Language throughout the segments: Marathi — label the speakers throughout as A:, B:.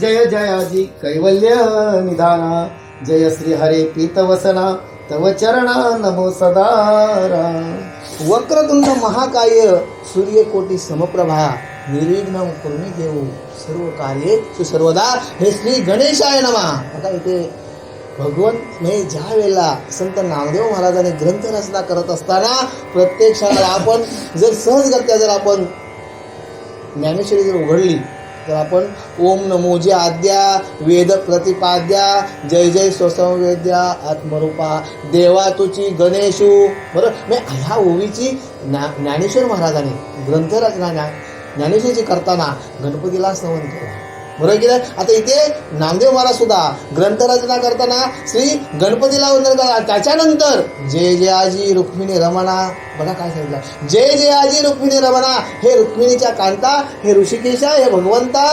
A: जय जयाजी कैवल्य निधाना। जय श्री हरे पीतवसना तव चरणा नमो सदारा
B: वक्रतुंड महाकाय सूर्यकोटी समप्रभा। निर्विघ्न कुर्मी देव सर्व कार्ये सर्वदा हे श्री गणेशाय नमा। आता इथे भगवंत म्हणजे ज्या वेळेला संत नामदेव महाराजांनी ग्रंथ रचना करत असताना प्रत्येक आपण जर सहजगत्या जर आपण ज्ञानेश्वरी जर उघडली तर आपण ओम नमो जे आद्या वेद प्रतिपाद्या जय जय स्वसंवेद्या आत्मरूपा. देवा तुची गणेशू. बरं ह्या ओवीची ज्ञा ज्ञानेश्वर महाराजांनी ग्रंथरचना ज्ञानेश्वरची ज्ञानेश्वरीची करताना गणपतीला स्नवन केला. बरोबर की नाही आता इथे नामदेव महाराज सुद्धा ग्रंथरचना करताना श्री गणपतीला वंदन करा त्याच्यानंतर जय जय आजी रुक्मिणी रमणा बघा काय सांगितलं. जय जय आजी रुक्मिणी रमणा हे रुक्मिणीच्या कांता हे ऋषिकेशा हे भगवंता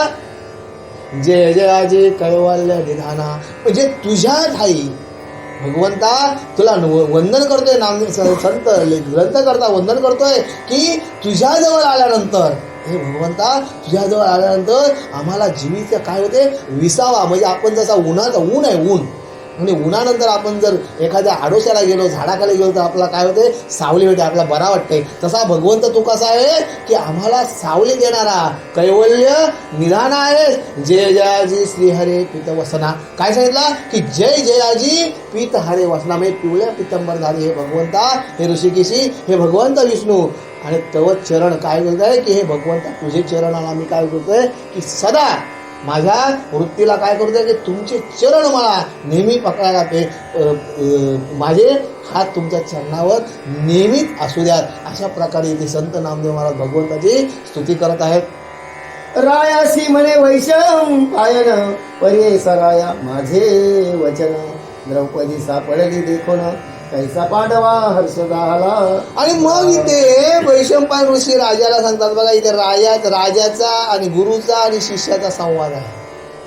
B: जय जय आजी कैवल्य निधाना. म्हणजे तुझ्या ठाई भगवंता तुला न- वंदन करतोय नाम संत ग्रंथ करता वंदन करतोय की तुझ्याजवळ आल्यानंतर हे भगवंता तुझ्याजवळ आल्यानंतर आम्हाला जीवित काय होते? विसावा. म्हणजे आपण जसा उन्हाचा ऊन आहे ऊन. म्हणजे उन्हानंतर आपण जर एखाद्या आडोशाला गेलो झाडाखाली गेलो तर आपला काय होते? सावली होते आपला बरा वाटते. तसा भगवंत तू कसा आहे? की आम्हाला सावली देणारा कैवल्य निधान आहे. जय जयाजी श्रीहरे पित वसना. काय सांगितलं? की जय जयाजी पीत हरे वसना. म्हणजे पिवळ्या पितंबर झाले हे भगवंता. हे ऋषिकेशी हे भगवंत विष्णू. आणि तव चरण काय करतोय की हे भगवंता तुझे चरणाला मी काय करतोय की सदा माझ्या वृत्तीला काय करतोय की तुमचे चरण मला नेहमी पकडायला ते माझे हात तुमच्या चरणावर नेहमीच असू द्यात. अशा प्रकारे इथे संत नामदेव महाराज भगवंताची स्तुती करत आहेत.
A: रायासी म्हणे वैशम पायन पर्ये सराया माझे वचन. द्रौपदी सापडली ना कैसा पांडवा हर्ष झाला
B: आणि मग इथे वैशंपायन ऋषी राजाला सांगतात बघा इथे राजात राजाचा आणि गुरुचा आणि शिष्याचा संवाद आहे.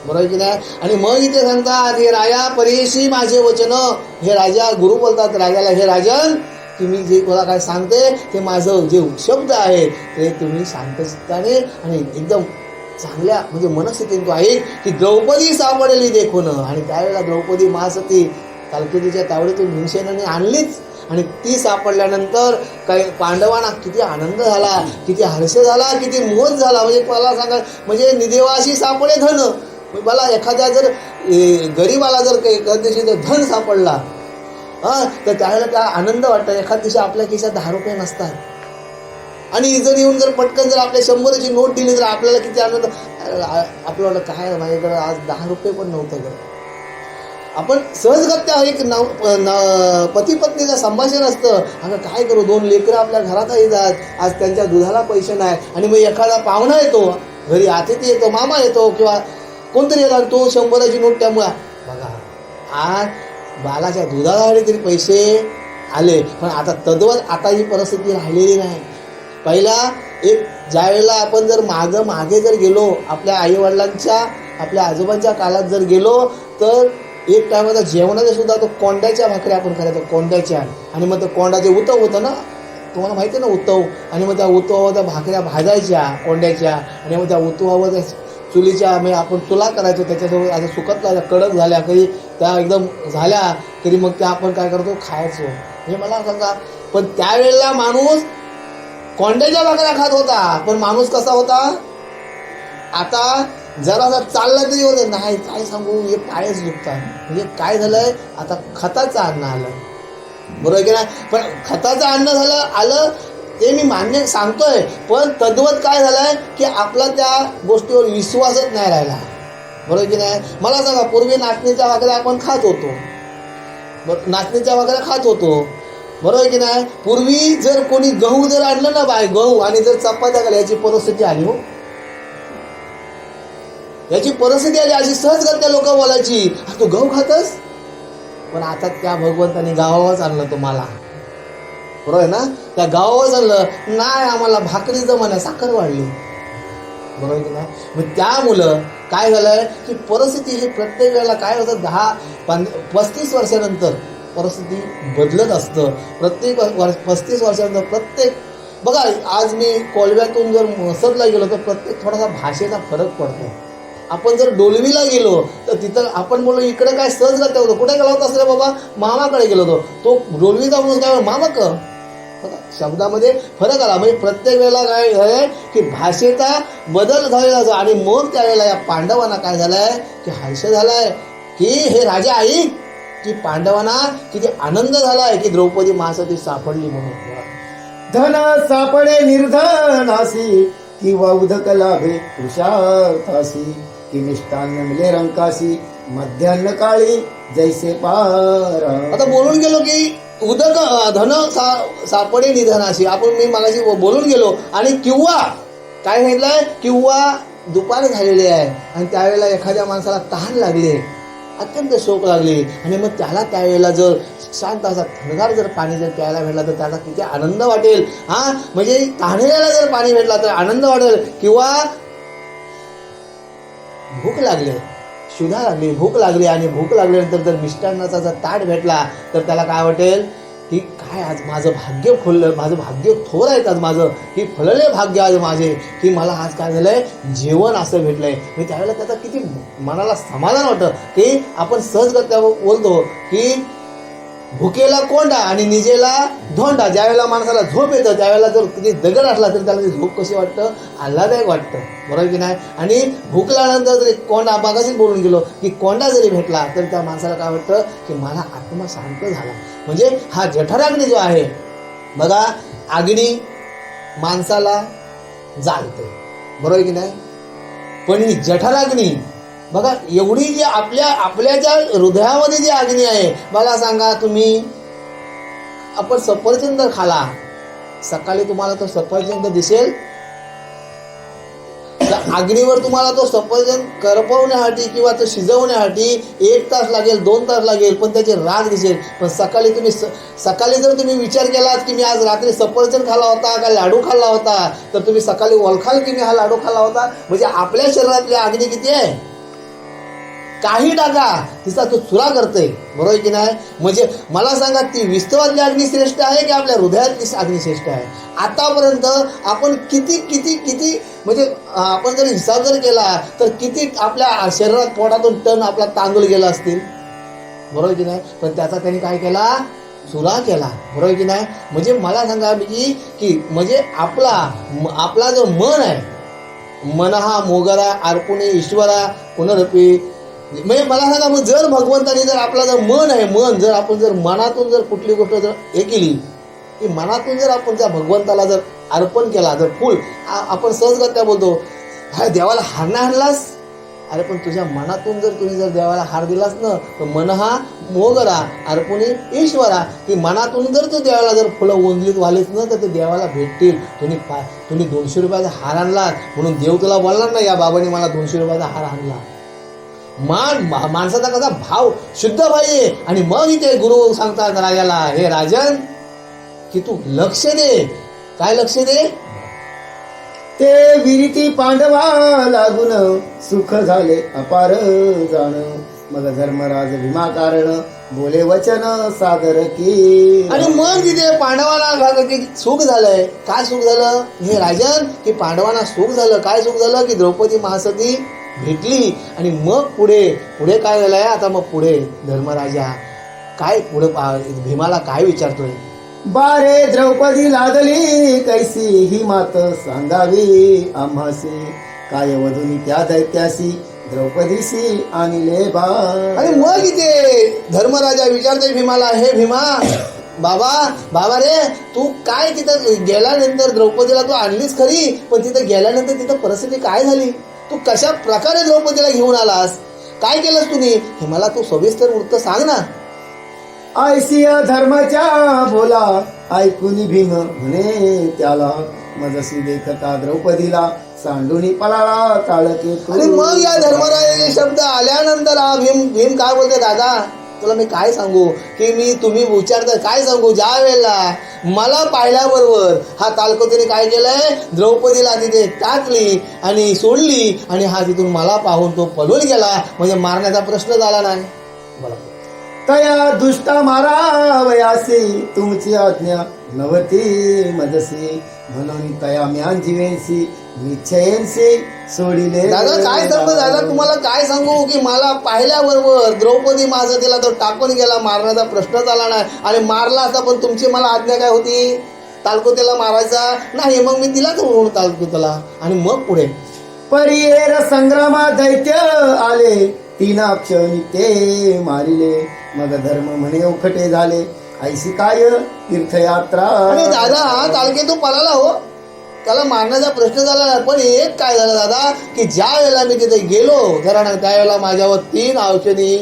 B: बरोबर की नाही? आणि मग इथे सांगतात हे राया परेशी माझे वचन. हे राजा गुरु बोलतात राजाला हे राजन तुम्ही जे मला काय सांगते ते माझं जे शब्द आहे ते तुम्ही शांतचित्ताने आणि एकदम चांगल्या म्हणजे मनस्थितीत तो आहे की द्रौपदी सापडली देखून आणि त्यावेळेला द्रौपदी महासती कालकेतीच्या तावडीतून भीमसेनाने आणलीच. आणि ती सापडल्यानंतर काही पांडवांना किती आनंद झाला किती हर्ष झाला किती मोज झाला. म्हणजे मला सांगा म्हणजे निदेवाशी सापडे धन. मला एखाद्या जर ए, गरीबाला जर काही एखाद्या दिवशी जर धन सापडला हां तर त्यावेळेला त्या आनंद वाटतात एखाद्या दिवशी आपल्या खिशात दहा रुपये नसतात. आणि जर येऊन जर पटकन जर आपल्या शंभरची नोट दिली तर आपल्याला किती आनंद. आपल्याला काय माझ्याकडं आज दहा रुपये पण नव्हतं गं. आपण सहजगत्या एक नव न- पती पत्नीचं संभाषण असतं. अगं काय करू? दोन लेकरं आपल्या घरात येतात आज त्यांच्या दुधाला पैसे नाही. आणि मग एखादा पाहुणा येतो. घरी अतिथी येतो मामा येतो किंवा कोणतरी येतात तो शंभराची नोट त्यामुळे. बघा आज बालाच्या दुधासाठी तरी पैसे आले. पण आता तद्वत आता ही परिस्थिती राहिलेली नाही. पहिला एक ज्यावेळेला आपण जर मागं मागे जर गेलो आपल्या आईवडिलांच्या आपल्या आजोबांच्या काळात जर गेलो तर एक टायमाचा जेवणाचा सुद्धा तो कोंड्याच्या भाकऱ्या आपण करायचो कोंड्याच्या. आणि मग ते कोंडाचे उतव होतं ना तुम्हाला माहिती आहे ना उतव? आणि मग त्या उतवावर त्या भाकऱ्या भाजायच्या कोंड्याच्या. आणि मग त्या उतवावर त्या चुलीच्या म्हणजे आपण चुला करायचो त्याच्यासोबत आता सुकत झाल्या कडक झाल्या कधी त्या एकदम झाल्या तरी मग त्या आपण काय करतो? खायचो. हे मला सांगा पण त्यावेळेला माणूस कोंड्याच्या भाकऱ्या खात होता. पण माणूस कसा होता? आता जरासा चालला तरी होतं नाही काय सांगू हे पायच दुखतात. म्हणजे काय झालंय आता खताचं अन्न आलं. बरोबर की नाही? पण खताचं अन्न झालं आलं ते मी मान्य सांगतोय. पण तद्वत काय झालंय की आपला त्या गोष्टीवर विश्वासच नाही राहिला. बरोबर की नाही? मला सांगा पूर्वी नाचणीच्या वगैरे आपण खात होतो. बर- नाचणीच्या भाकऱ्या खात होतो. बरोबर की नाही? पूर्वी जर कोणी गहू जर आणलं ना बाय गहू आणि जर चपात्या केल्या याची परिस्थिती आली हो. याची परिस्थिती आली अशी सहजगत्या लोक बोलायची. तू गहू खातस? पण आता त्या भगवंताने गावावरच आणलं तुम्हाला. बरोबर आहे ना? त्या गावावरच आणलं नाही आम्हाला भाकरी जमान्या साखर वाढली. बरोबर की नाही? मग त्यामुळं काय झालंय? की परिस्थिती ही प्रत्येक वेळेला काय होतं? दहा पं पस्तीस वर्षानंतर परिस्थिती बदलत असतं. प्रत्येक वर्ष पस्तीस वर्षानंतर प्रत्येक बघा आज मी कोलव्यातून जर मसदला गेलो तर प्रत्येक थोडासा भाषेचा फरक पडतो. आपण जर डोलवीला गेलो तर तिथं आपण बोललो इकडे काय सहज गत्या होतो? कुठे गेला होता रे बाबा? मामाकडे गेलो होतो. तो डोलवीचा म्हणून काय मामा क शब्दामध्ये फरक आला. म्हणजे प्रत्येक वेळेला काय आहे की भाषेचा बदल झालेला असतो. आणि मग त्यावेळेला या पांडवांना काय झालंय? की हर्ष झालाय. की हे राजा आई की पांडवांना किती आनंद झालाय की द्रौपदी महासती सापडली म्हणून.
A: धन सापडे निर्धनासी किंवा उदक लाभे तुषार कि मिष्टान्न मिले रंकाशी मध्यान्न काळी जैसे पार।
B: आता बोलून गेलो की उदक धन सा- सापडे निधनाशी. आपण मी मागाशी बो- बोलून गेलो आणि किंवा काय सांगितलंय? किंवा दुपार झालेली आहे आणि त्यावेळेला एखाद्या माणसाला तहान लागले. अत्यंत शोक लागली. आणि मग त्याला त्यावेळेला जर शांत असा थंडगार जर पाणी जर प्यायला भेटला तर त्याला किती आनंद वाटेल. हा? म्हणजे तहानेला जर पाणी भेटला तर आनंद वाटेल. किंवा भूक लागली. शुधा लागली भूक लागली आणि भूक लागल्यानंतर जर मिष्टान्नाचा जर ताट भेटला तर त्याला काय वाटेल? की काय आज माझं भाग्य खुललं माझं भाग्य थोर आहेत आज माझं. की फुलले भाग्य आज माझे. की मला आज काय झालंय? जेवण असं भेटलंय. मी त्यावेळेला त्याचा किती मनाला समाधान वाटतं की आपण सहजगत्या बोलतो की भुकेला कोंडा आणि निजेला धोंडा ज्यावेळेला माणसाला झोप येतं त्यावेळेला जर किती दगड असला तर त्याला झोप कशी वाटतं? आल्हादायक वाटतं. बरोबर की नाही? आणि भूक लागल्यानंतर जरी कोंडा मागाशीच बोलून गेलो की कोंडा जरी भेटला तर त्या माणसाला काय वाटतं? की मला आत्मा शांत झाला. म्हणजे हा जठराग्नी जो आहे बघा अग्नी माणसाला जाळते बरोबर की नाही? पण ही जठराग्नी बघा एवढी जी आपल्या आपल्या ज्या हृदयामध्ये जी अग्नी आहे मला सांगा तुम्ही आपण सफरचंद खाला. सकाळी तुम्हाला तो सफरचंद दिसेल. अग्नीवर तुम्हाला तो सफरचंद करपवण्यासाठी किंवा तो शिजवण्यासाठी एक तास लागेल दोन तास लागेल पण त्याचे राग दिसेल. पण सकाळी तुम्ही सकाळी जर तुम्ही विचार केलात की मी आज रात्री सफरचंद खाल्ला होता का लाडू खाल्ला होता तर तुम्ही सकाळी ओळखाल की मी हा लाडू खाल्ला होता? म्हणजे आपल्या शरीरातली अग्नी किती आहे? काही टाका तिचा तो चुरा करतोय. बरोबर की नाही? म्हणजे मला सांगा ती विस्तवातली अग्निश्रेष्ठ आहे की आपल्या हृदयातली अग्निश्रेष्ठ आहे? आतापर्यंत आपण किती किती किती म्हणजे आपण जर हिसाब जर केला तर किती आपल्या शरीरात पोटातून टन आपला तांदूळ गेला असतील? बरोबर की नाही? पण त्याचा त्यांनी काय केला? चुरा केला. बरोबर की नाही? म्हणजे मला सांगा की की म्हणजे आपला आपला जो मन आहे मन हा मोगरा अर्पुणे ईश्वरा पुनरपी म्हणजे मला सांगा मग जर भगवंताने जर आपला जर मन आहे मन जर आपण जर मनातून जर कुठली गोष्ट जर हे केली की मनातून जर आपण त्या भगवंताला जर अर्पण केला जर फुल आपण सहजगत्या बोलतो हा देवाला हार नाही आणलास अरे पण तुझ्या मनातून जर तुम्ही जर देवाला हार दिलास ना तर मन हा मोगरा अर्पणी ईश्वरा की मनातून जर तू देवाला जर फुलं ओंजलीत वालीस ना तर ते देवाला भेटतील. तुम्ही तुम्ही दोनशे रुपयाचा हार आणलात म्हणून देव तुला बोलणार ना या बाबाने मला दोनशे रुपयाचा हार आणला. मान माणसाचा कसा भाव शुद्ध पाहिजे? आणि मग इथे गुरु सांगतात राजाला हे राजन की तू लक्ष दे. काय लक्ष दे?
A: ते विरिती पांडवा लागून सुख झाले अपार जाण. मग धर्मराज भीमा कारण बोले वचन सादर की.
B: आणि मग तिथे पांडवाला की सुख झालंय. काय सुख झालं? हे राजन की पांडवांना सुख झालं. काय सुख झालं? की द्रौपदी महासती भेटली आणि मग पुढे पुढे काय झालंय आता मग पुढे धर्मराजा काय पुढे भीमाला काय विचारतोय?
A: बारे द्रौपदी लादली कैसी ही मात सांगावी आम्हासी. काय वधुनी त्या दैत्यासी द्रौपदीसी आणले बा
B: आणि मग इथे धर्मराजा विचारतोय भीमाला हे भीमा बाबा बाबा रे तू काय तिथं गेल्यानंतर द्रौपदीला तू आणलीस खरी? पण तिथं गेल्यानंतर तिथं परिस्थिती काय झाली? तू कशा प्रकारे द्रौपदीला घेऊन आलास? काय केलंस तुम्ही? हे मला तू सविस्तर वृत्त सांग ना.
A: ऐसिय धर्माच्या बोला. ऐकून भीम म्हणे त्याला मजसी देखता द्रौपदीला सांडूनी पळाला
B: आणि मग या धर्मराजाचे शब्द आल्यानंतर हा भीम भीम काय बोलते दादा? तुला मी काय सांगू? की मी तुम्ही विचारता काय सांगू? ज्या वेळेला मला पाहिल्याबरोबर हा तालकोतीने काय केलंय? द्रौपदीला तिथे टाकली आणि सोडली आणि हा तिथून मला पाहून तो पळून गेला. म्हणजे मारण्याचा प्रश्न झाला नाही. बोला.
A: तया दुष्टा मारावयासी तुमची आज्ञा नवती मजसी. म्हणून तया म्यान जीवेनसी निश्चयेनसी सोडिले
B: दादा काय सांगतो दादा? तुम्हाला काय सांगू की मला पाहिल्याबरोबर द्रौपदी माझं तिला तो टाकून गेला मारण्याचा प्रश्नच आला नाही. आणि मारला असता पण तुमची मला आज्ञा काय होती? तालकोतेला मारायचा? नाही मग मी दिलाच म्हणून तालकोतेला आणि मग पुढे.
A: परियेर संग्रामा दैत्य आले. तीना क्षणी ते मारिले. मग धर्म म्हणे उखटे झाले. ऐशी काय तीर्थयात्रा.
B: अरे दादा चालके तो पळाला हो. त्याला मारण्याचा प्रश्न झाला नाही पण एक काय झालं दादा की ज्या वेळेला मी तिथे गेलो घराणं त्यावेळेला माझ्यावर तीन औषधी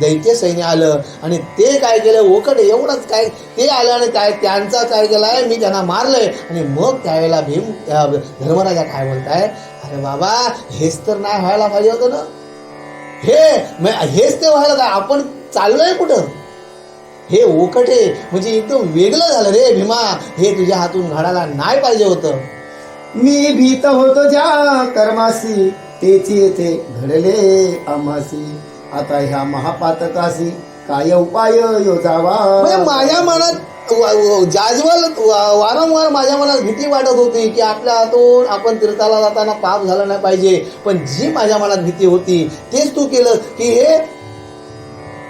B: दैत्य सैन्य आलं आणि ते काय केलं ओकड एवढंच काय ते आलं आणि काय त्यांचा काय केलाय मी त्यांना मारलंय. आणि मग त्यावेळेला भीम त्या धर्मराजा काय बोलताय अरे बाबा हेच तर नाही व्हायला पाहिजे होतं ना. हे हेच ते व्हायला काय आपण चाललोय कुठं? हे ओकटे म्हणजे एकदम वेगळं झालं रे भीमा. हे तुझ्या हातून घडायला नाही पाहिजे होतं.
A: मी भीत होतो ज्या कर्मासी तेची येथे घडले अमासी आता ह्या महापातकासी काय उपाय योजावा?
B: म्हणजे माझ्या मनात जाजवल वारंवार माझ्या मनात भीती वाटत होती की आपल्या हातून आपण तीर्थाला जाताना पाप झालं नाही पाहिजे. पण जी माझ्या मनात भीती होती तेच तू केलं की हे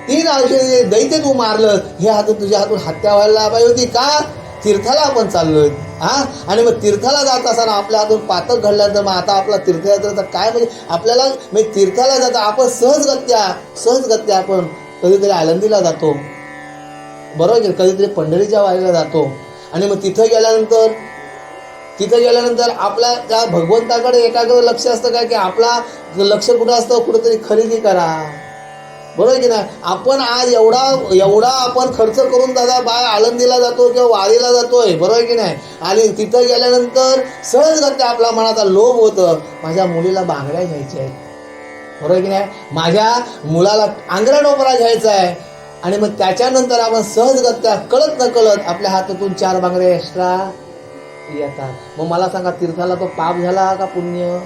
B: तीन औषधे दैत्य तू मारलं. हे हातून तुझ्या हातून हत्या व्हायला पाहिजे होती का? तीर्थाला आपण चाललोय. हा? आणि मग तीर्थाला जात असताना आपल्या हातून पातक घडल्यानंतर मग आता आपला तीर्थयात्रेचा काय म्हणजे आपल्याला म्हणजे तीर्थाला जाता आपण सहजगत्या सहजगत्या आपण कधीतरी आळंदीला जातो. बरोबर कधीतरी पंढरीच्या वारीला जातो. आणि मग तिथं गेल्यानंतर तिथं गेल्यानंतर आपल्या त्या भगवंताकडे एकाकडे लक्ष असतं काय? की आपला लक्ष कुठं असतं? कुठंतरी खरेदी करा. बरोबर की नाही? आपण आज एवढा एवढा आपण खर्च करून दादा बाय आळंदीला जातो किंवा वारीला जातोय बरोबर की नाही? आणि तिथं गेल्यानंतर सहज करते आपला मनाचा लोभ होतं. माझ्या मुलीला बांगड्या घ्यायच्या आहेत. बरोबर की नाही? माझ्या मुलाला आंग्रा डोपरा घ्यायचा आहे. आणि मग त्याच्यानंतर आपण सहजगत्या कळत न कळत आपल्या हातातून चार बांगड्या एक्स्ट्रा येतात. मग मला सांगा तीर्थाला तो पाप झाला का पुण्य?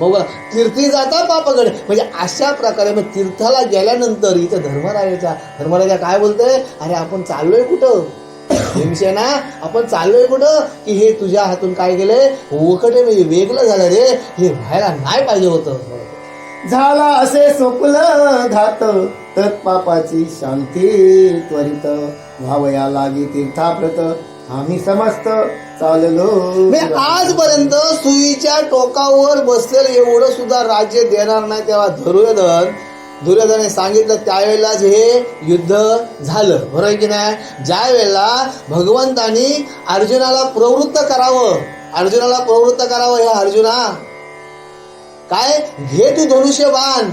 B: बघा तीर्थी जाता पापाकडे म्हणजे अशा प्रकारे मग तीर्थाला गेल्यानंतर इथं धर्मराजाच्या धर्मराजा काय बोलतोय? अरे आपण चाललोय कुठं? भीमसेना आपण चाललोय कुठं? की हे तुझ्या हातून काय गेलंय वकटे म्हणजे वेगळं झालं रे. हे व्हायला नाही पाहिजे होतं.
A: झाला असे स्वप्न घात. तर पापाची शांती त्वरित व्हावया लागी तीर्थाप्रत. आम्ही समस्त चाललो.
B: मी आजपर्यंत सुईच्या टोकावर बसलेलं एवढं सुद्धा राज्य देणार नाही तेव्हा दुर्योधन दुर्योधनाने सांगितलं त्यावेळेलाच हे युद्ध झालं. बरोबर की नाही? ज्या वेळेला भगवंतानी अर्जुनाला प्रवृत्त करावं अर्जुनाला प्रवृत्त करावं हे अर्जुना. काय? घे तू धनुष्य बाण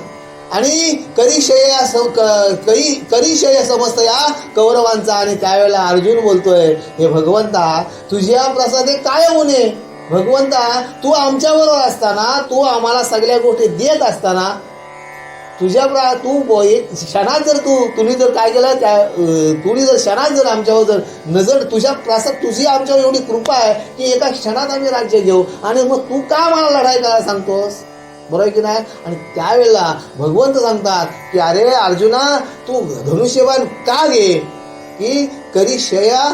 B: आणि करिशय क- करी करिशय समस्त या कौरवांचा. आणि त्यावेळेला अर्जुन बोलतोय हे भगवंता तुझ्या प्रसादे काय होणे? भगवंता तू आमच्याबरोबर असताना तू आम्हाला सगळ्या गोष्टी देत असताना तुझ्या प्रा तू एक क्षणात जर तू तुम्ही जर काय केलं त्या तुम्ही जर क्षणात जर आमच्यावर जर नजर तुझ्या प्रासाद तुझी आमच्यावर एवढी कृपा आहे की एका क्षणात आम्ही राज्य घेऊ. आणि मग तू का मला लढाई करायला सांगतोस? बरोबर की नाही? आणि त्यावेळेला भगवंत सांगतात की अरे अर्जुना तू धनुष्यबाण का घे की करी शया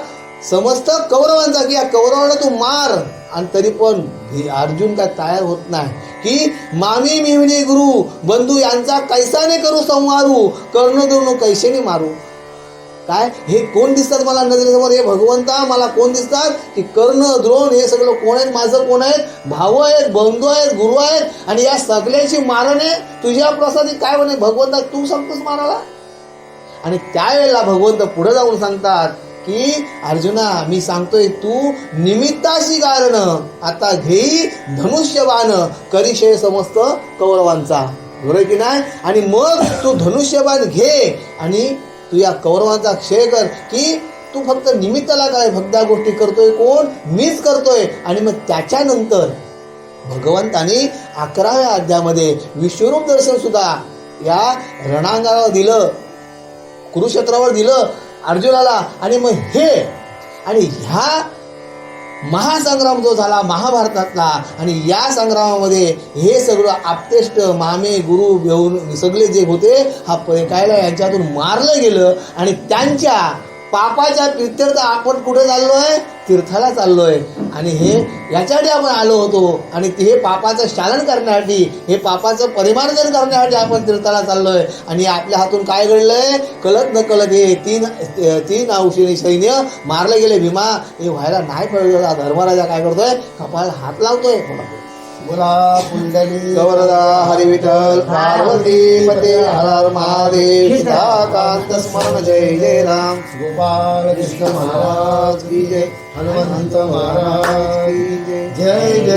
B: समस्त कौरवांचा की या कौरवांना तू मार. आणि तरी पण अर्जुन काय तयार होत नाही. की मामी मिवनी गुरु बंधू यांचा कैसाने करू संवारू कर्ण दोन कैसेने मारू. काय? हे कोण दिसतात मला नजरेसमोर? हे भगवंता मला कोण दिसतात? की कर्ण द्रोण हे सगळं कोण आहेत? माझं कोण आहेत? भाऊ आहेत बंधू आहेत गुरु आहेत. आणि या सगळ्याची मारणे तुझ्या प्रसादी काय म्हणे? भगवंता तू सांगतोस मारायला? आणि त्यावेळेला भगवंत पुढे जाऊन सांगतात की अर्जुना मी सांगतोय तू निमित्ताशी कारण आता घेई धनुष्यबाण. करिशय समस्त कौरवांचा. बरोबर की नाही? आणि मग तू धनुष्यबाण घे आणि तू या कौरवांचा क्षय कर की तू फक्त निमित्ताला काय फक्त गोष्टी करतोय कोण? मीच करतोय. आणि मग त्याच्यानंतर भगवंतानी अकराव्या अध्यामध्ये विश्वरूप दर्शन सुद्धा या रणांगणावर दिलं कुरुक्षेत्रावर दिलं अर्जुनाला. आणि मग हे आणि ह्या महासंग्राम जो झाला महाभारतातला आणि या संग्रामामध्ये हे सगळं आपतेष्ट मामे गुरु घेऊन सगळे जे होते हा पैकायला यांच्यातून मारलं गेलं आणि त्यांच्या पापाच्या प्रित्यर्थ आपण कुठे चाललोय? तीर्थाला चाललोय. आणि हे याच्यासाठी आपण आलो होतो. आणि ते हे पापाचं शालन करण्यासाठी हे पापाचं परिमार्जन करण्यासाठी आपण तीर्थाला चाललोय. आणि आपल्या हातून काय घडलंय? कळत न कळत हे तीन तीन औषधी सैन्य मारले गेले. भीमा हे व्हायला नाही होता. धर्मराजा काय करतोय? कपाळ हात लावतोय.
A: बोला पुंडली
B: गौरदा हरी विठ्ठल पार्वती पते हर महादेव सीताकांत स्मरण जय जय राम.
A: गोपाळ कृष्ण महाराज की जय. हनुमंत महाराज जय जय